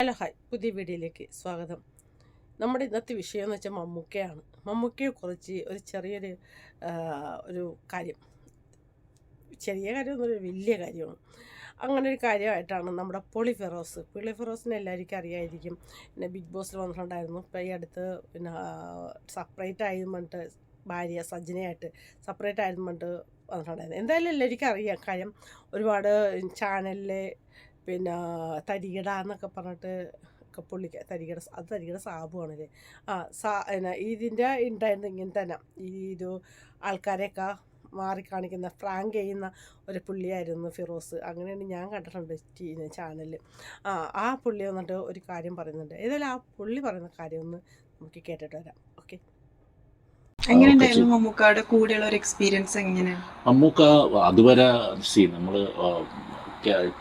Hello hi. പുതിയ വീഡിയോയിലേക്ക് സ്വാഗതം. നമ്മുടെ ഇന്നത്തെ വിഷയം എന്ന് വെച്ചാൽ മമ്മൂക്കയാണ്. മമ്മൂക്കയെ കുറിച്ച് ഒരു ചെറിയൊരു ഒരു കാര്യം. ചെറിയ കാര്യമൊന്നുമില്ല വലിയ കാര്യമാണ്. അങ്ങനെ ഒരു കാര്യമായിട്ടാണ് നമ്മുടെ പൊളി ഫെറോസ് പൊളി ഫെറോസിനെ എല്ലാവർക്കും അറിയായിരിക്കും. പിന്നെ ബിഗ് ബോസിൽ വന്നിട്ടുണ്ടായിരുന്നു. ഇപ്പം ഈ അടുത്ത് പിന്നെ സെപ്പറേറ്റ് ആയി പറഞ്ഞിട്ട് ഭാര്യ സജ്ജനയായിട്ട് സെപ്പറേറ്റ് ആയതും പറഞ്ഞിട്ട് വന്നിട്ടുണ്ടായിരുന്നു. എന്തായാലും എല്ലാവർക്കും അറിയാം. കാര്യം ഒരുപാട് ചാനലിൽ പിന്നെ തരികിട എന്നൊക്കെ പറഞ്ഞിട്ട് ഒക്കെ പുള്ളിക്ക് തരികിട അത് തരികിട സാബുവാണല്ലേ ആ സാ എന്നാ ഇതിന്റെ ഉണ്ടായിരുന്നു ഇങ്ങനെ തന്നെ. ഈ ഒരു ആൾക്കാരെയൊക്കെ മാറി കാണിക്കുന്ന ഫ്രാങ്ക് ചെയ്യുന്ന ഒരു പുള്ളിയായിരുന്നു ഫിറോസ്. അങ്ങനെയാണ് ഞാൻ കണ്ടിട്ടുണ്ട് ടി ചാനലിൽ ആ ആ പുള്ളി വന്നിട്ട് ഒരു കാര്യം പറയുന്നുണ്ട്. ഏതായാലും ആ പുള്ളി പറയുന്ന കാര്യം ഒന്ന് നമുക്ക് കേട്ടിട്ട് വരാം. ഓക്കെ? എങ്ങനെയുണ്ടായിരുന്നു മമ്മൂക്കയുടെ കൂടെയുള്ള ഒരു എക്സ്പീരിയൻസ് എങ്ങനെ മമ്മൂക്ക അതുവരെ സി നമ്മൾ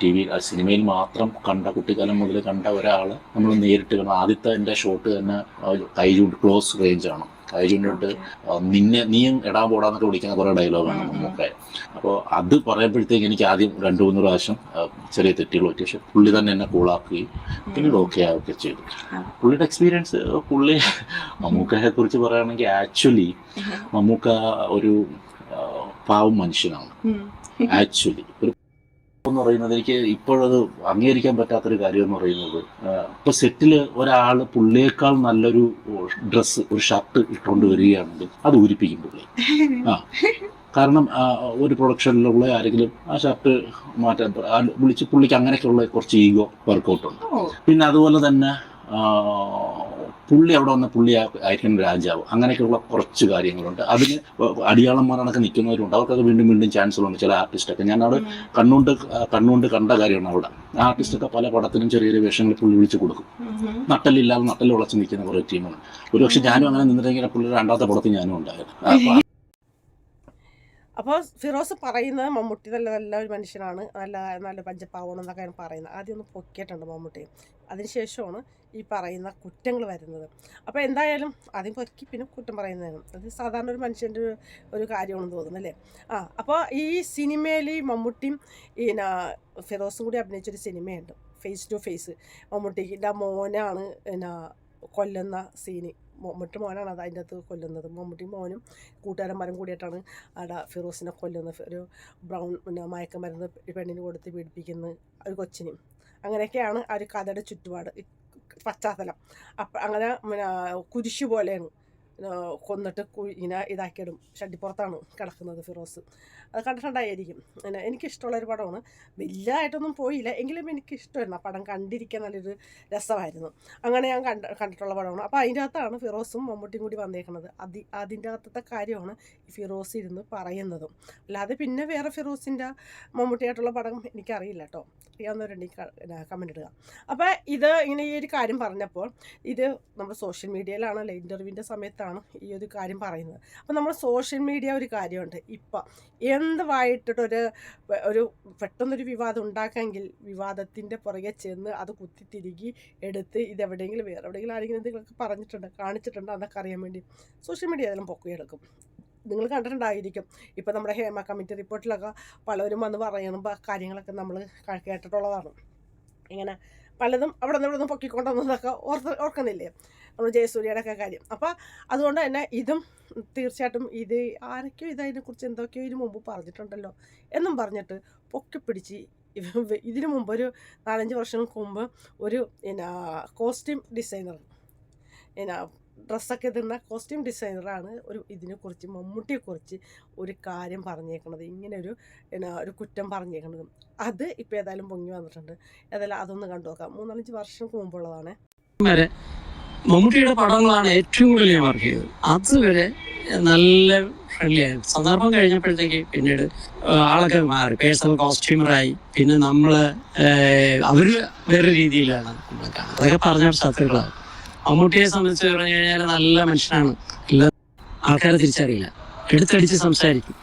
ടി വി സിനിമയിൽ മാത്രം കണ്ട കുട്ടിക്കാലം മുതൽ കണ്ട ഒരാൾ നമ്മൾ നേരിട്ട് കാണും. ആദ്യത്തെ എന്റെ ഷോട്ട് തന്നെ ആ, കൈ ചൂണ്ട് ക്ലോസ് റേഞ്ച് ആണ്. കൈ ചൂണ്ടിട്ട് ആ, നിന്നെ നീയും എടാ പോടാന്നൊക്കെ വിളിക്കുന്ന കുറേ ഡയലോഗാണ് നമുക്ക് അപ്പോൾ അത് പറയുമ്പോഴത്തേക്ക് എനിക്ക് ആദ്യം രണ്ട് മൂന്ന് പ്രാവശ്യം ചെറിയ തെറ്റുകൾ പറ്റി. പക്ഷെ പുള്ളി തന്നെ എന്നെ കൂളാക്കുകയും പിന്നീട് ഓക്കെ ആവുകയൊക്കെ ചെയ്തു. പുള്ളിയുടെ എക്സ്പീരിയൻസ് പുള്ളി മമ്മൂക്കയെ കുറിച്ച് പറയുകയാണെങ്കിൽ ആക്ച്വലി മമ്മൂക്ക ഒരു പാവം മനുഷ്യനാണ്. ആക്ച്വലി ഒരു എന്ന് പറയുന്നത് എനിക്ക് ഇപ്പോഴത് അംഗീകരിക്കാൻ പറ്റാത്തൊരു കാര്യം എന്ന് പറയുന്നത് ഇപ്പൊ സെറ്റിൽ ഒരാൾ പുള്ളിയേക്കാൾ നല്ലൊരു ഡ്രസ്സ് ഒരു ഷർട്ട് ഇട്ടുകൊണ്ട് വരികയാണെങ്കിൽ അത് ഊരിപ്പിക്കും പുള്ളി. ആ. കാരണം ഒരു പ്രൊഡക്ഷനിലുള്ള ആരെങ്കിലും ആ ഷർട്ട് മാറ്റാൻ വിളിച്ച് പുള്ളിക്ക് അങ്ങനെയൊക്കെയുള്ള കുറച്ച് ഈഗോ വർക്കൗട്ടുണ്ട്. പിന്നെ അതുപോലെ തന്നെ പുള്ളി അവിടെ വന്ന പുള്ളി ആയിരിക്കും രാജാവ്. അങ്ങനെയൊക്കെയുള്ള കുറച്ച് കാര്യങ്ങളുണ്ട്. അതിന് അടിയാളന്മാരണൊക്കെ നിൽക്കുന്നവരുണ്ട്. അവർക്കൊക്കെ വീണ്ടും വീണ്ടും ചാൻസുകളുണ്ട് ചില ആർട്ടിസ്റ്റൊക്കെ ഞാൻ അവിടെ കണ്ണുകൊണ്ട് കണ്ണുകൊണ്ട് കണ്ട കാര്യമാണ് അവിടെ. ആർട്ടിസ്റ്റൊക്കെ പല പടത്തിനും ചെറിയ ചെറിയ വേഷങ്ങൾ പുള്ളി വിളിച്ചു കൊടുക്കും. നട്ടലില്ലാതെ നട്ടൽ ഉളച്ച് നിൽക്കുന്ന കുറേ ടീമുകൾ ഒരുപക്ഷെ ഞാനും അങ്ങനെ നിന്നിട്ടെങ്കിൽ പുള്ളി രണ്ടാമത്തെ പടത്തിൽ ഞാനും ഉണ്ടായിരുന്നു. അപ്പോൾ ഫിറോസ് പറയുന്നത് മമ്മൂട്ടി നല്ല നല്ല ഒരു മനുഷ്യനാണ്. നല്ല നല്ല പഞ്ചപ്പാവണം എന്നൊക്കെയാണ് പറയുന്നത്. ആദ്യം ഒന്ന് പൊക്കിയിട്ടുണ്ട് മമ്മൂട്ടി. അതിനുശേഷമാണ് ഈ പറയുന്ന കുറ്റങ്ങൾ വരുന്നത്. അപ്പോൾ എന്തായാലും ആദ്യം പൊക്കി പിന്നെ കുറ്റം പറയുന്നതാണ്. അത് സാധാരണ ഒരു മനുഷ്യന്റെ ഒരു കാര്യമാണെന്ന് തോന്നുന്നു അല്ലേ? ആ അപ്പോൾ ഈ സിനിമയിൽ മമ്മൂട്ടിയും ഈ ഫിറോസും കൂടി അഭിനയിച്ചൊരു സിനിമയുണ്ട്. ഫേസ് ടു ഫേസ് മമ്മൂട്ടിന്റെ മോനാണ് പിന്നെ കൊല്ലുന്ന സീന് മമ്മൂട്ടി മോനാണ് അത് അതിന്റെ അകത്ത് കൊല്ലുന്നത്. മമ്മൂട്ടി മോനും കൂട്ടുകാരന്മാരും കൂടിയിട്ടാണ് അവിടെ ഫിറോസിനെ കൊല്ലുന്നത്. ഒരു ബ്രൗൺ പിന്നെ മയക്കമരുന്ന് പെണ്ണിന് കൊടുത്ത് പീഡിപ്പിക്കുന്ന ഒരു കൊച്ചിനും. അങ്ങനെയൊക്കെയാണ് ആ ഒരു കഥയുടെ ചുറ്റുപാട്. പശ്ചാത്തലം. അപ്പം അങ്ങനെ പിന്നെ കുരിശു പോലെയാണ്. കൊന്നിട്ട് കു- ഇങ്ങനെ ഇതാക്കിയിടും ഷഡിപ്പുറത്താണ് കിടക്കുന്നത് ഫിറോസ്. അത് കണ്ടിട്ടുണ്ടായിരിക്കും പിന്നെ എനിക്കിഷ്ടമുള്ളൊരു പടമാണ്. വലിയതായിട്ടൊന്നും പോയില്ല. എങ്കിലും എനിക്കിഷ്ടമായിരുന്നു ആ പടം കണ്ടിരിക്കാൻ നല്ലൊരു രസമായിരുന്നു. അങ്ങനെ ഞാൻ കണ്ട കണ്ടിട്ടുള്ള പടമാണ്. അപ്പോൾ അതിന്റെ അകത്താണ് ഫിറോസും മമ്മൂട്ടിയും കൂടി വന്നേക്കുന്നത് അതി അതിന്റെ അകത്തത്തെ കാര്യമാണ് ഈ ഫിറോസ് ഇരുന്ന് പറയുന്നതും. അല്ലാതെ പിന്നെ വേറെ ഫിറോസിന്റെ മമ്മൂട്ടിയായിട്ടുള്ള പടം എനിക്കറിയില്ല കേട്ടോ. അറിയാവുന്നവരുണ്ടെങ്കിൽ കമന്റ് ഇടുക. അപ്പോൾ ഇത് ഇങ്ങനെ ഈ ഒരു കാര്യം പറഞ്ഞപ്പോൾ ഇത് നമ്മുടെ സോഷ്യൽ മീഡിയയിലാണല്ലോ ഇന്റർവ്യൂവിന്റെ സമയത്താണ് ഈ ഒരു കാര്യം പറയുന്നത്. അപ്പോൾ നമ്മൾ സോഷ്യൽ മീഡിയ ഒരു കാര്യമുണ്ട്. ഇപ്പം എന്ത് വായിട്ടിട്ടൊരു ഒരു പെട്ടെന്നൊരു വിവാദം ഉണ്ടാക്കാമെങ്കിൽ വിവാദത്തിന്റെ പുറകെ ചെന്ന് അത് കുത്തിത്തിരുകി എടുത്ത് ഇതെവിടെയെങ്കിലും വേറെ എവിടെയെങ്കിലും ആരെങ്കിലും എന്തെങ്കിലുമൊക്കെ പറഞ്ഞിട്ടുണ്ട് കാണിച്ചിട്ടുണ്ട് അതൊക്കെ അറിയാൻ വേണ്ടി സോഷ്യൽ മീഡിയ അതെല്ലാം പൊക്കിയെടുക്കും നിങ്ങൾ കണ്ടിട്ടുണ്ടായിരിക്കും. ഇപ്പം നമ്മുടെ ഹേമ കമ്മിറ്റി റിപ്പോർട്ടിലൊക്കെ പലരും വന്ന് പറയുമ്പോൾ കാര്യങ്ങളൊക്കെ നമ്മൾ കേട്ടിട്ടുള്ളതാണ്. ഇങ്ങനെ പലതും അവിടെ നിന്ന് ഇവിടെ നിന്ന് പൊക്കിക്കൊണ്ടുവന്നതൊക്കെ ഓർത്ത് ഓർക്കുന്നില്ലേ? നമ്മൾ ജയസൂര്യയുടെ ഒക്കെ കാര്യം. അപ്പോൾ അതുകൊണ്ട് തന്നെ ഇതും തീർച്ചയായിട്ടും ഇത് ആരൊക്കെയോ ഇതതിനെക്കുറിച്ച് എന്തൊക്കെയോ ഇതിനു മുമ്പ് പറഞ്ഞിട്ടുണ്ടല്ലോ എന്നും പറഞ്ഞിട്ട് പൊക്കിപ്പിടിച്ച് ഇതിനു മുമ്പ് ഒരു നാലഞ്ച് വർഷങ്ങൾക്ക് മുമ്പ് ഒരു പിന്നെ കോസ്റ്റ്യൂം ഡിസൈനർ പിന്നെ ഡ്രസ്സൊക്കെ തന്ന കോസ്റ്റ്യൂം ഡിസൈനറാണ് ഒരു ഇതിനെക്കുറിച്ച് മമ്മൂട്ടിയെക്കുറിച്ച് ഒരു കാര്യം പറഞ്ഞേക്കണത്. ഇങ്ങനെ ഒരു എന്നാ ഒരു കുറ്റം പറഞ്ഞേക്കണത്. അത് ഇപ്പോൾ ഏതായാലും പൊങ്ങി വന്നിട്ടുണ്ട്. ഏതായാലും അതൊന്ന് കണ്ടു നോക്കാം. മൂന്നാലഞ്ച് വർഷം മുമ്പുള്ളതാണ്. വരെ മമ്മൂട്ടിയുടെ പടങ്ങളാണ് ഏറ്റവും കൂടുതൽ ഞാൻ വർക്ക് ചെയ്തത്. അതുവരെ നല്ല ഫ്രണ്ട്ലി ആയിരുന്നു. സന്ദർഭം കഴിഞ്ഞപ്പോഴത്തേക്ക് പിന്നീട് ആളൊക്കെ മാറി. പേഴ്സണൽ കോസ്റ്റ്യൂമറായി പിന്നെ നമ്മൾ അവർ വേറെ രീതിയിലാണ് അതൊക്കെ പറഞ്ഞ സത്യങ്ങളാണ് മമ്മൂട്ടിയെ സംബന്ധിച്ച് പറഞ്ഞു കഴിഞ്ഞാൽ നല്ല മനുഷ്യനാണ്. എല്ലാ ആൾക്കാരെ തിരിച്ചറിയില്ല. എടുത്തടിച്ച് സംസാരിക്കും.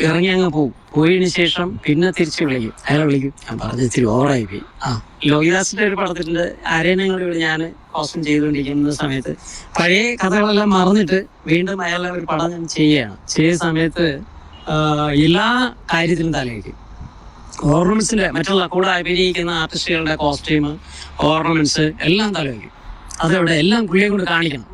ഇറങ്ങി അങ്ങ് പോകും പോയതിനു ശേഷം പിന്നെ തിരിച്ചു വിളിക്കും. അയാളെ വിളിക്കും. ഞാൻ പറഞ്ഞ ഇത്തിരി ഓവറായി പോയി. ആ ലോഹിദാസിന്റെ ഒരു പടത്തിന്റെ അരയണങ്ങളിൽ ഞാൻ കോസ്റ്റ്യൂം ചെയ്തുകൊണ്ടിരിക്കുന്ന സമയത്ത് പഴയ കഥകളെല്ലാം മറന്നിട്ട് വീണ്ടും അയാളെ ഒരു പടം ഞാൻ ചെയ്യുകയാണ്. ചെയ്ത സമയത്ത് എല്ലാ കാര്യത്തിലും തലവയ്ക്കും ഓർണമെന്റ്സിന്റെ മറ്റുള്ള കൂടെ അഭിനയിക്കുന്ന ആർട്ടിസ്റ്റുകളുടെ കോസ്റ്റ്യൂം ഓർണമെന്റ്സ് എല്ലാം തലവയ്ക്കും അതെവിടെ എല്ലാം പുള്ളിയെ കൊണ്ട് കാണിക്കണം.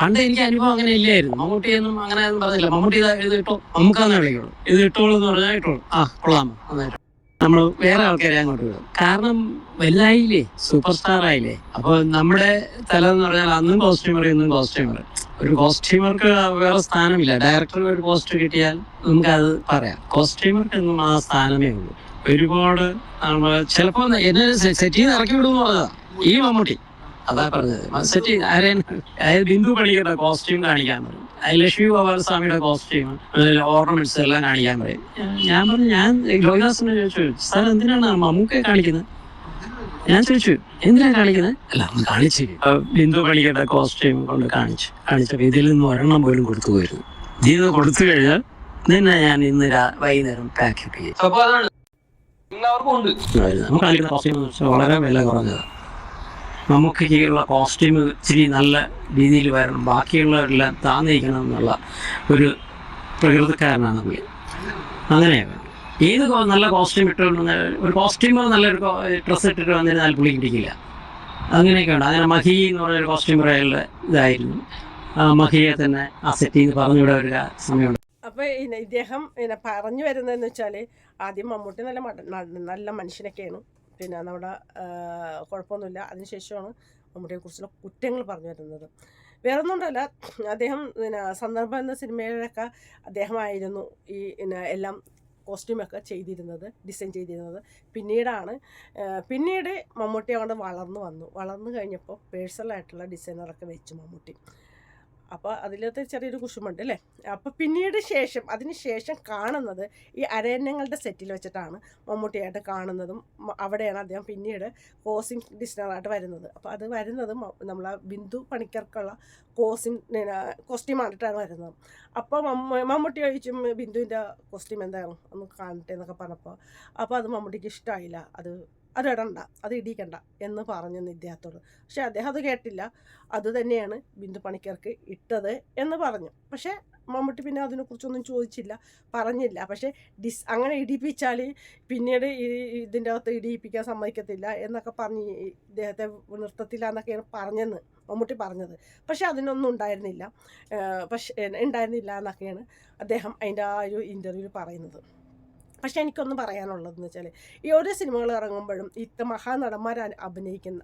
പണ്ട് എനിക്ക് അനുഭവം അങ്ങനെ ഇല്ലായിരുന്നു. മമ്മൂട്ടിയൊന്നും അങ്ങനെ പറഞ്ഞില്ല. മമ്മൂട്ടി ഇതാ ഇട്ടോ നമുക്കാന്നേ വിളിക്കുള്ളൂ. ഇത് ഇട്ടോളൂ എന്ന് പറഞ്ഞാൽ ഇട്ടോളൂ. ആ കൊള്ളാമോ നന്നായിട്ട്. നമ്മൾ വേറെ ആൾക്കാരെ അങ്ങോട്ട് വിടും. കാരണം വലുതായില്ലേ സൂപ്പർ സ്റ്റാർ ആയില്ലേ അപ്പോൾ നമ്മുടെ തല എന്ന് പറഞ്ഞാൽ അന്നും കോസ്റ്റ്യൂമർ ഇന്നും കോസ്റ്റ്യൂമർ ഒരു കോസ്റ്റ്യൂമർക്ക് വേറെ സ്ഥാനമില്ല. ഡയറക്ടർ ഒരു പോസ്റ്റ് കിട്ടിയാൽ നമുക്കത് പറയാം. കോസ്റ്റ്യൂമർക്ക് എന്നും ആ സ്ഥാനമേ ഉള്ളൂ. ഒരുപാട് നമ്മൾ ചിലപ്പോ എന്നെ സെറ്റ് ചെയ്ത് ഇറക്കി വിടുമെന്ന് പറഞ്ഞതാ. ഈ മമ്മൂട്ടി. അതാ പറഞ്ഞത്. മത്സരി ആരെയും അതായത് ബിന്ദു പണിക്കരുടെ കോസ്റ്റ്യൂം കാണിക്കാൻ പറയും. ലക്ഷ്മി ഗോപാലസ്വാമിയുടെ കോസ്റ്റ്യൂം ഓർണമെന്റ്സ് എല്ലാം കാണിക്കാൻ പറയും. ഞാൻ പറഞ്ഞു ഞാൻ ലോഹിദാസിനെ ചോദിച്ചു സാർ എന്തിനാണ് മമ്മൂക്കെ കാണിക്കുന്നത്? ഞാൻ ചോദിച്ചു എന്തിനാ കാണിക്കുന്നത്? അല്ല അന്ന് കാണിച്ചു ബിന്ദു പണിക്കരുടെ കോസ്റ്റ്യൂം കൊണ്ട് കാണിച്ചു കാണിച്ചപ്പോൾ ഇതിൽ നിന്ന് ഒരെണ്ണം പോലും കൊടുത്തു പോയിരുന്നു ഇതിൽ നിന്ന് കൊടുത്തു കഴിഞ്ഞാൽ നിന്നെ ഞാൻ ഇന്ന് വൈകുന്നേരം പാക്ക് ചെയ്യും. നമുക്ക് കാണിക്കുന്ന കോസ്റ്റ്യൂം വളരെ വില കുറഞ്ഞതാണ്. നമുക്കുള്ള കോസ്റ്റ്യൂം ഇച്ചിരി നല്ല രീതിയിൽ വരണം. ബാക്കിയുള്ളവരെല്ലാം താന്നിരിക്കണം എന്നുള്ള ഒരു പ്രകൃതിക്കാരനാണ് പുള്ളി. അങ്ങനെയാണ് ഏത് നല്ല കോസ്റ്റ്യൂം ഇട്ടുകൊണ്ട് ഒരു കോസ്റ്റ്യൂമർ നല്ലൊരു ഡ്രസ്സ് ഇട്ടിട്ട് വന്നിരുന്നാൽ പുള്ളി ഇടിക്കില്ല അങ്ങനെയൊക്കെ ഉണ്ട്. അങ്ങനെ മഹി എന്ന് പറഞ്ഞൊരു കോസ്റ്റ്യൂം അയാളുടെ ഇതായിരുന്നു. മഹിയെ തന്നെ ആ സെറ്റ് ചെയ്ത് പറഞ്ഞുവിടാൻ ഒരു സമയമുണ്ട്. അപ്പോൾ ഇദ്ദേഹം പിന്നെ പറഞ്ഞു വരുന്നതെന്ന് വെച്ചാൽ ആദ്യം മമ്മൂട്ടി നല്ല നല്ല മനുഷ്യനൊക്കെയാണ്. പിന്നെ നമ്മുടെ കുഴപ്പമൊന്നുമില്ല. അതിനുശേഷമാണ് മമ്മൂട്ടിയെ കുറിച്ചുള്ള കുറ്റങ്ങൾ പറഞ്ഞു വരുന്നത്. വേറെ ഒന്നുകൊണ്ടല്ല അദ്ദേഹം പിന്നെ സന്ദർഭം എന്ന സിനിമയിലൊക്കെ അദ്ദേഹമായിരുന്നു ഈ പിന്നെ എല്ലാം കോസ്റ്റ്യൂമൊക്കെ ചെയ്തിരുന്നത് ഡിസൈൻ ചെയ്തിരുന്നത്. പിന്നീടാണ് പിന്നീട് മമ്മൂട്ടി അവിടെ വളർന്നു വന്നു. വളർന്നു കഴിഞ്ഞപ്പോൾ പേഴ്സണലായിട്ടുള്ള ഡിസൈനറൊക്കെ വെച്ചു മമ്മൂട്ടി. അപ്പോൾ അതിലത്തെ ചെറിയൊരു കുശുമുണ്ട് അല്ലേ? അപ്പോൾ പിന്നീട് ശേഷം അതിന് ശേഷം കാണുന്നത് ഈ അരണ്യങ്ങളുടെ സെറ്റിൽ വെച്ചിട്ടാണ് മമ്മൂട്ടിയായിട്ട് കാണുന്നതും അവിടെയാണ് അദ്ദേഹം പിന്നീട് കോസിംഗ് ഡിസൈനറായിട്ട് വരുന്നത്. അപ്പോൾ അത് വരുന്നതും നമ്മളെ ബിന്ദു പണിക്കർക്കുള്ള കോസിംഗ് കോസ്റ്റ്യൂമായിട്ടാണ് വരുന്നത്. അപ്പോൾ മമ്മ മമ്മൂട്ടി ചോദിച്ചും ബിന്ദുവിന്റെ കോസ്റ്റ്യൂം എന്തായിരുന്നു ഒന്ന് കാണട്ടെ എന്നൊക്കെ പറഞ്ഞപ്പോൾ അപ്പോൾ അത് മമ്മൂട്ടിക്ക് ഇഷ്ടമായില്ല അത് അത് ഇടണ്ട അത് ഇടിക്കണ്ട എന്ന് പറഞ്ഞു ഇദ്ദേഹത്തോട് പക്ഷെ അദ്ദേഹം അത് കേട്ടില്ല. അത് തന്നെയാണ് ബിന്ദു പണിക്കർക്ക് ഇട്ടത് എന്ന് പറഞ്ഞു. പക്ഷേ മമ്മൂട്ടി പിന്നെ അതിനെക്കുറിച്ചൊന്നും ചോദിച്ചില്ല പറഞ്ഞില്ല. പക്ഷേ ഡിസ് അങ്ങനെ ഇടിപ്പിച്ചാൽ പിന്നീട് ഇതിന്റെ അകത്ത് ഇടിയിപ്പിക്കാൻ സമ്മതിക്കത്തില്ല എന്നൊക്കെ പറഞ്ഞ് ഇദ്ദേഹത്തെ നിർത്തത്തില്ല എന്നൊക്കെയാണ് പറഞ്ഞെന്ന് മമ്മൂട്ടി പറഞ്ഞത്. പക്ഷെ അതിനൊന്നും ഉണ്ടായിരുന്നില്ല. പക്ഷേ ഉണ്ടായിരുന്നില്ല എന്നൊക്കെയാണ് അദ്ദേഹം അതിന്റെ ആ ഒരു ഇന്റർവ്യൂവിൽ പറയുന്നത്. പക്ഷേ എനിക്കൊന്ന് പറയാനുള്ളതെന്ന് വെച്ചാൽ ഈ ഓരോ സിനിമകൾ ഇറങ്ങുമ്പോഴും ഇത്ത മഹാനടന്മാർ അഭിനയിക്കുന്ന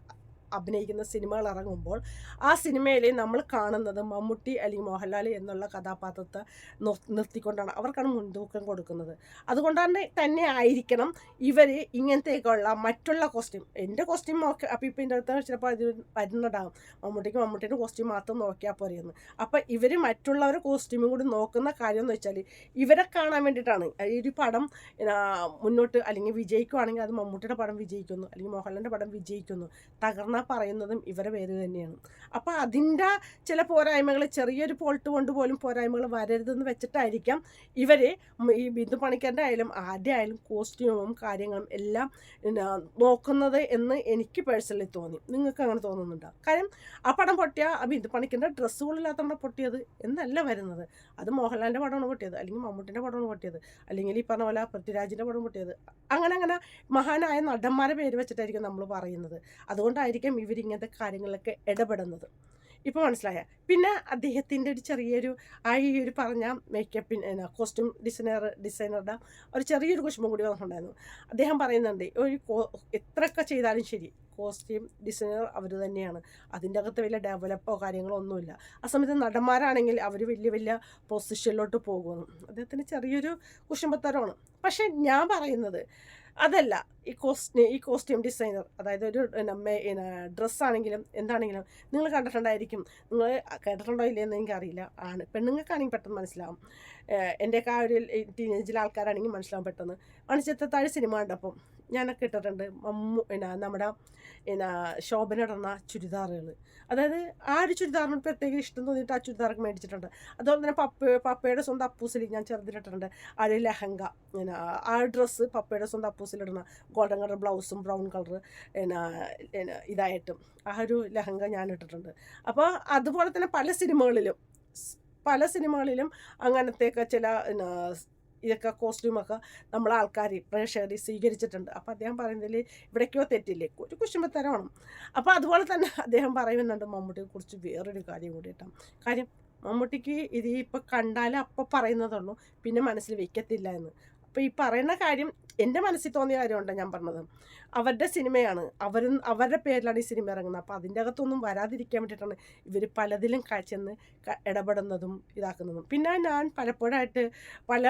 അഭിനയിക്കുന്ന സിനിമകൾ ഇറങ്ങുമ്പോൾ ആ സിനിമയിൽ നമ്മൾ കാണുന്നത് മമ്മൂട്ടി അല്ലെങ്കിൽ മോഹൻലാൽ എന്നുള്ള കഥാപാത്രത്തെ നിർ- നിർത്തിക്കൊണ്ടാണ് അവർക്കാണ് മുൻതൂക്കം കൊടുക്കുന്നത്. അതുകൊണ്ട് തന്നെ തന്നെ ആയിരിക്കണം ഇവർ ഇങ്ങനത്തേക്കുള്ള മറ്റുള്ള കോസ്റ്റ്യൂം എന്റെ കോസ്റ്റ്യൂം നോക്കി അപ്പോൾ ഇപ്പം ഇതിന്റെ അടുത്ത് ചിലപ്പോൾ അത് വരുന്നുണ്ടാകും മമ്മൂട്ടിക്ക് മമ്മൂട്ടിയുടെ കോസ്റ്റ്യൂം മാത്രം നോക്കിയാൽ പോരെയെന്ന് അപ്പോൾ ഇവർ മറ്റുള്ളവരുടെ കോസ്റ്റ്യൂമും കൂടി നോക്കുന്ന കാര്യം എന്ന് വെച്ചാൽ ഇവരെ കാണാൻ വേണ്ടിയിട്ടാണ്. ഈ ഒരു പടം മുന്നോട്ട് അല്ലെങ്കിൽ വിജയിക്കുവാണെങ്കിൽ അത് മമ്മൂട്ടിയുടെ പടം വിജയിക്കുന്നു അല്ലെങ്കിൽ മോഹൻലാലിന്റെ പടം വിജയിക്കുന്നു തകർന്ന പറയുന്നതും ഇവരെ പേര് തന്നെയാണ്. അപ്പോൾ അതിന്റെ ചില പോരായ്മകൾ ചെറിയൊരു പോൾട്ട് കൊണ്ട് പോലും പോരായ്മകൾ വരരുതെന്ന് വെച്ചിട്ടായിരിക്കാം ഇവർ ഈ ബിന്ദു പണിക്കരുടെ ആയാലും ആരുടെ ആയാലും കോസ്റ്റ്യൂമും കാര്യങ്ങളും എല്ലാം നോക്കുന്നത് എന്ന് എനിക്ക് പേഴ്സണലി തോന്നി. നിങ്ങൾക്ക് അങ്ങനെ തോന്നുന്നുണ്ടോ? കാര്യം ആ പടം പൊട്ടിയ ആ ബിന്ദു പണിക്കന്റെ ഡ്രസ്സുകളില്ലാത്തതുകൊണ്ട് പൊട്ടിയത് എന്നല്ല വരുന്നത്. അത് മോഹൻലാലിന്റെ പടമാണ് പൊട്ടിയത് അല്ലെങ്കിൽ മമ്മൂട്ടിന്റെ പടമാണ് പൊട്ടിയത് അല്ലെങ്കിൽ ഈ പറഞ്ഞ പോലെ പൃഥ്വിരാജിന്റെ പടം പൊട്ടിയത്. അങ്ങനെ അങ്ങനെ മഹാനായ നടന്മാരെ പേര് വെച്ചിട്ടായിരിക്കും നമ്മൾ പറയുന്നത്. അതുകൊണ്ടായിരിക്കും ഇവരിങ്ങനത്തെ കാര്യങ്ങളിലൊക്കെ ഇടപെടുന്നത്. ഇപ്പോൾ മനസ്സിലായ. പിന്നെ അദ്ദേഹത്തിന്റെ ഒരു ചെറിയൊരു ആ ഈ ഒരു പറഞ്ഞ മേക്കപ്പിന് കോസ്റ്റ്യൂം ഡിസൈനർ ഡിസൈനറുടെ ഒരു ചെറിയൊരു കുശുമ്പം കൂടി വന്നിട്ടുണ്ടായിരുന്നു. അദ്ദേഹം പറയുന്നുണ്ട് ഒരു എത്രയൊക്കെ ചെയ്താലും ശരി കോസ്റ്റ്യൂം ഡിസൈനർ അവർ തന്നെയാണ്. അതിന്റെ അകത്ത് വലിയ ഡെവലപ്പോ കാര്യങ്ങളോ ഒന്നുമില്ല. ആ സമയത്ത് നടന്മാരാണെങ്കിൽ അവർ വലിയ വലിയ പൊസിഷനിലോട്ട് പോകുന്നു. അദ്ദേഹത്തിന് ചെറിയൊരു കുശുമ്പത്തരമാണ്. പക്ഷേ ഞാൻ പറയുന്നത് അതല്ല ഈ കോസ്റ്റ് ഈ കോസ്റ്റ്യൂം ഡിസൈനർ അതായത് ഒരു ഡ്രസ്സാണെങ്കിലും എന്താണെങ്കിലും നിങ്ങൾ കണ്ടിട്ടുണ്ടായിരിക്കും. നിങ്ങൾ കേട്ടിട്ടുണ്ടോ ഇല്ലയെന്ന് എനിക്കറിയില്ല. ആണ്. പെണ്ണുങ്ങൾക്കാണെങ്കിൽ പെട്ടെന്ന് മനസ്സിലാവും. എന്റെയൊക്കെ ആ ഒരു ടീനേജിലെ ആൾക്കാരാണെങ്കിൽ മനസ്സിലാവും പെട്ടെന്ന്. മണിച്ചിത്രത്താഴ് സിനിമ കണ്ടപ്പം ഞാനൊക്കെ ഇട്ടിട്ടുണ്ട്. മമ്മു എന്നാ നമ്മുടെ എന്നാ ശോഭന ഇടുന്ന ചുരിദാറുകൾ അതായത് ആ ഒരു ചുരിദാറിന് പ്രത്യേക ഇഷ്ടം തോന്നിയിട്ട് ആ ചുരിദാറൊക്കെ മേടിച്ചിട്ടുണ്ട്. അതുപോലെ തന്നെ പപ്പ പപ്പയുടെ സ്വന്തം അപ്പൂസിൽ ഞാൻ ചെറുതിലിട്ടിട്ടുണ്ട്. ആ ഒരു ലെഹങ്ക എന്നാ ആ ഡ്രസ്സ് പപ്പയുടെ സ്വന്തം അപ്പൂസിലിടുന്ന ഗോൾഡൻ കളർ ബ്ലൗസും ബ്രൗൺ കളർ എന്നാ ഇതായിട്ടും ആ ഒരു ലഹങ്ക ഞാൻ ഇട്ടിട്ടുണ്ട് അപ്പോൾ അതുപോലെ തന്നെ പല സിനിമകളിലും പല സിനിമകളിലും അങ്ങനത്തെയൊക്കെ ചില ഇതൊക്കെ കോസ്റ്റ്യൂമൊക്കെ നമ്മൾ ആൾക്കാർ പ്രേക്ഷകർ സ്വീകരിച്ചിട്ടുണ്ട്. അപ്പോൾ അദ്ദേഹം പറയുന്നതിൽ ഇവിടേക്കോ തെറ്റില്ലേ? ഒരു കുശുമ്പത്തരമാണ്. അപ്പോൾ അതുപോലെ തന്നെ അദ്ദേഹം പറയുന്നുണ്ട് മമ്മൂട്ടിയെ കുറിച്ച് വേറൊരു കാര്യം കൂടി കേട്ടോ. കാര്യം മമ്മൂട്ടിക്ക് ഇത് ഇപ്പോൾ കണ്ടാൽ അപ്പോൾ പറയുന്നതുള്ളൂ. പിന്നെ മനസ്സിൽ വയ്ക്കത്തില്ല എന്ന്. അപ്പോൾ ഈ പറയുന്ന കാര്യം എന്റെ മനസ്സിൽ തോന്നിയ കാര്യമുണ്ട് ഞാൻ പറഞ്ഞത്. അവരുടെ സിനിമയാണ്. അവരും അവരുടെ പേരിലാണ് ഈ സിനിമ ഇറങ്ങുന്നത്. അപ്പോൾ അതിന്റെ അകത്തൊന്നും വരാതിരിക്കാൻ വേണ്ടിയിട്ടാണ് ഇവർ പലതിലും ചെന്ന് ഇടപെടുന്നതും ഇതാക്കുന്നതും. പിന്നെ ഞാൻ പലപ്പോഴായിട്ട് പല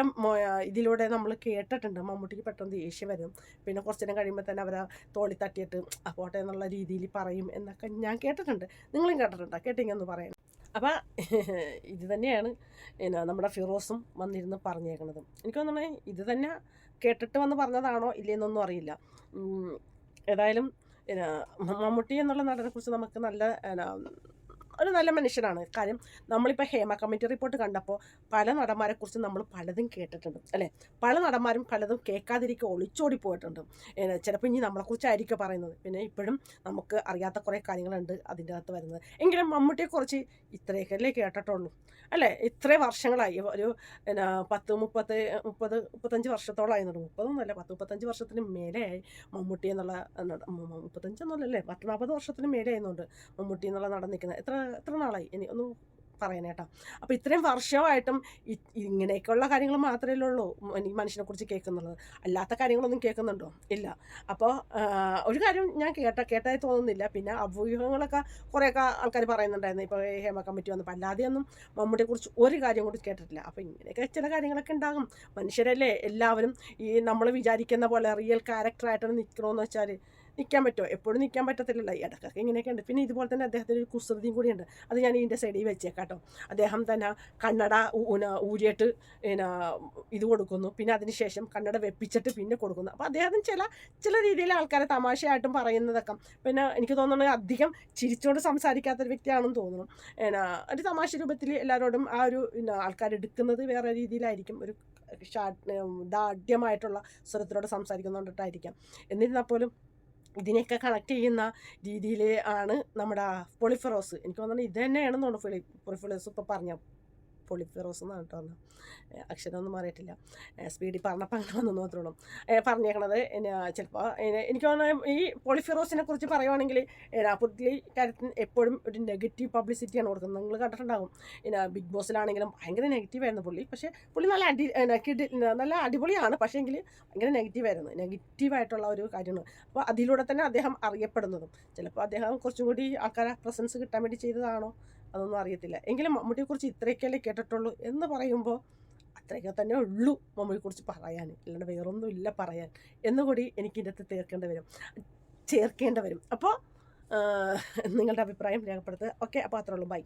ഇതിലൂടെ നമ്മൾ കേട്ടിട്ടുണ്ട്. മമ്മൂട്ടിക്ക് പെട്ടെന്ന് ദേഷ്യം വരും. പിന്നെ കുറച്ച് നേരം കഴിയുമ്പോൾ തന്നെ അവരെ തോളി തട്ടിയിട്ട് "ആ, പോട്ടെ എന്നുള്ള രീതിയിൽ പറയും എന്നൊക്കെ ഞാൻ കേട്ടിട്ടുണ്ട്. നിങ്ങളും കേട്ടിട്ടുണ്ടോ? കേട്ടിങ്ങൊന്ന് പറയാൻ. അപ്പം ഇത് തന്നെയാണ് പിന്നെ നമ്മുടെ ഫിറോസും വന്നിരുന്ന് പറഞ്ഞേക്കണത്. എനിക്ക് തോന്നണേ ഇത് തന്നെ കേട്ടിട്ട് വന്ന് പറഞ്ഞതാണോ ഇല്ലയെന്നൊന്നും അറിയില്ല. ഏതായാലും മമ്മൂട്ടി എന്നുള്ള നടനെക്കുറിച്ച് നമുക്ക് നല്ല ഒരു നല്ല മനുഷ്യനാണ്. കാര്യം നമ്മളിപ്പോൾ ഹേമ കമ്മിറ്റി റിപ്പോർട്ട് കണ്ടപ്പോൾ പല നടന്മാരെക്കുറിച്ച് നമ്മൾ പലതും കേട്ടിട്ടുണ്ട് അല്ലേ? പല നടന്മാരും പലതും കേൾക്കാതിരിക്കുക ഒളിച്ചോടി പോയിട്ടുണ്ട്. ചിലപ്പോൾ ഇനി നമ്മളെക്കുറിച്ചായിരിക്കും പറയുന്നത്. പിന്നെ ഇപ്പോഴും നമുക്ക് അറിയാത്ത കുറേ കാര്യങ്ങളുണ്ട് അതിന്റെ അകത്ത് വരുന്നത്. എങ്കിലും മമ്മൂട്ടിയെക്കുറിച്ച് ഇത്രയൊക്കെയല്ലേ കേട്ടിട്ടുള്ളൂ അല്ലേ? ഇത്രയും വർഷങ്ങളായി. ഒരു പിന്നെ പത്ത് മുപ്പത്ത് മുപ്പത് മുപ്പത്തഞ്ച് വർഷത്തോളമായി എന്നുണ്ട് മുപ്പതൊന്നുമല്ല പത്ത് മുപ്പത്തഞ്ച് വർഷത്തിന് മേലെയായി മമ്മൂട്ടി എന്നുള്ള മുപ്പത്തഞ്ചൊന്നുമല്ലല്ലേ പത്ത് നാൽപ്പത് വർഷത്തിന് മേലെ ആയിരുന്നുണ്ട് മമ്മൂട്ടി എന്നുള്ള നടന്നിരിക്കുന്നത് എത്ര എത്ര നാളായി? ഇനി ഒന്ന് പറയാനേട്ടാ അപ്പോൾ ഇത്രയും വർഷമായിട്ടും ഇങ്ങനെയൊക്കെയുള്ള കാര്യങ്ങൾ മാത്രമേ ഉള്ളൂ. മനുഷ്യനെ കുറിച്ച് കേൾക്കുന്നുള്ളത് അല്ലാത്ത കാര്യങ്ങളൊന്നും കേൾക്കുന്നുണ്ടോ? ഇല്ല. അപ്പോൾ ഒരു കാര്യം ഞാൻ കേട്ട കേട്ടായി തോന്നുന്നില്ല. പിന്നെ അവ്യൂഹങ്ങളൊക്കെ കുറേയൊക്കെ ആൾക്കാർ പറയുന്നുണ്ടായിരുന്നു. ഇപ്പോൾ ഹേമ കമ്മിറ്റി വന്നപ്പോൾ അല്ലാതെയൊന്നും മമ്മൂട്ടിയെക്കുറിച്ച് ഒരു കാര്യം കൂടി കേട്ടിട്ടില്ല. അപ്പോൾ ഇങ്ങനെയൊക്കെ ചില കാര്യങ്ങളൊക്കെ ഉണ്ടാകും. മനുഷ്യരല്ലേ എല്ലാവരും ഈ നമ്മൾ വിചാരിക്കുന്ന പോലെ റിയൽ ക്യാരക്ടറായിട്ടാണ് നിൽക്കണമെന്ന് വെച്ചാൽ നിൽക്കാൻ പറ്റുമോ എപ്പോഴും നിൽക്കാൻ പറ്റത്തില്ലല്ലോ. ഇടക്കൊക്കെ ഇങ്ങനെയൊക്കെ ഉണ്ട്. പിന്നെ ഇതുപോലെ തന്നെ അദ്ദേഹത്തിന് ഒരു കുസൃതിയും കൂടിയുണ്ട് അത് ഞാൻ ഇതിന്റെ സൈഡിൽ വെച്ചേക്കാട്ടോ. അദ്ദേഹം തന്നെ ഊന ഊരിയിട്ട് പിന്നെ ഇത് കൊടുക്കുന്നു. പിന്നെ അതിനുശേഷം കന്നഡ വെപ്പിച്ചിട്ട് പിന്നെ കൊടുക്കുന്നു. അപ്പോൾ അദ്ദേഹത്തിന് ചില ചില രീതിയിൽ ആൾക്കാരെ തമാശയായിട്ടും പറയുന്നതൊക്കെ. പിന്നെ എനിക്ക് തോന്നുന്നത് അധികം ചിരിച്ചുകൊണ്ട് സംസാരിക്കാത്തൊരു വ്യക്തിയാണെന്ന് തോന്നുന്നു. പിന്നെ ഒരു തമാശ രൂപത്തിൽ എല്ലാവരോടും ആ ഒരു ആൾക്കാർ എടുക്കുന്നത് വേറെ രീതിയിലായിരിക്കും. ഒരു ഷാർട്ട് ദാഢ്യമായിട്ടുള്ള സ്വരത്തിലൂടെ സംസാരിക്കുന്നുണ്ടായിരിക്കാം എന്നിരുന്നാൽ പോലും ഇതിനെയൊക്കെ കളക്ട് ചെയ്യുന്ന രീതിയിൽ ആണ് നമ്മുടെ പൊളിഫെറോസ് എനിക്ക് തോന്നുന്നത് ഇത് തന്നെയാണെന്ന് തോന്നുന്നു പൊളി പൊളിഫെറോസ് ഇപ്പോൾ പറഞ്ഞ പൊളിഫെറോസ് എന്നാണ് കേട്ടോ ഏ, അക്ഷരമൊന്നും മാറിയിട്ടില്ല. സ്പീഡിൽ പറഞ്ഞപ്പോൾ അങ്ങനെ വന്നു പറഞ്ഞേക്കണത് എന്നെ ചിലപ്പോൾ എനിക്ക് തോന്നുന്നത് ഈ പൊളിഫെറോസിനെ കുറിച്ച് പറയുവാണെങ്കിൽ പുള്ളി കാര്യത്തിന് എപ്പോഴും ഒരു നെഗറ്റീവ് പബ്ലിസിറ്റിയാണ് കൊടുക്കുന്നത്. നിങ്ങൾ കണ്ടിട്ടുണ്ടാകും പിന്നെ ബിഗ് ബോസിലാണെങ്കിലും ഭയങ്കര നെഗറ്റീവായിരുന്നു പുള്ളി. പക്ഷേ പുള്ളി നല്ല അടി നല്ല അടിപൊളിയാണ്. പക്ഷേ എങ്കിൽ ഭയങ്കര നെഗറ്റീവായിരുന്നു നെഗറ്റീവായിട്ടുള്ള ഒരു കാര്യമാണ്. അപ്പോൾ അതിലൂടെ തന്നെ അദ്ദേഹം അറിയപ്പെടുന്നതും ചിലപ്പോൾ അദ്ദേഹം കുറച്ചും കൂടി ആൾക്കാരെ പ്രസൻസ് കിട്ടാൻ വേണ്ടി ചെയ്തതാണോ? അതൊന്നും അറിയത്തില്ല. എങ്കിലും മമ്മൂട്ടിയെക്കുറിച്ച് ഇത്രയൊക്കെയല്ലേ കേട്ടിട്ടുള്ളൂ എന്ന് പറയുമ്പോൾ അത്രയൊക്കെ തന്നെ ഉള്ളൂ മമ്മൂട്ടിയെക്കുറിച്ച് പറയാൻ. അല്ലാണ്ട് വേറൊന്നും ഇല്ല പറയാൻ. എന്നുകൂടി എനിക്ക് ഇതിനകത്ത് തീർക്കേണ്ടി വരും. ചേർക്കേണ്ടി വരും. അപ്പോൾ നിങ്ങളുടെ അഭിപ്രായം രേഖപ്പെടുത്തുക. ഓക്കെ അപ്പോൾ അത്രയുള്ളൂ ബൈ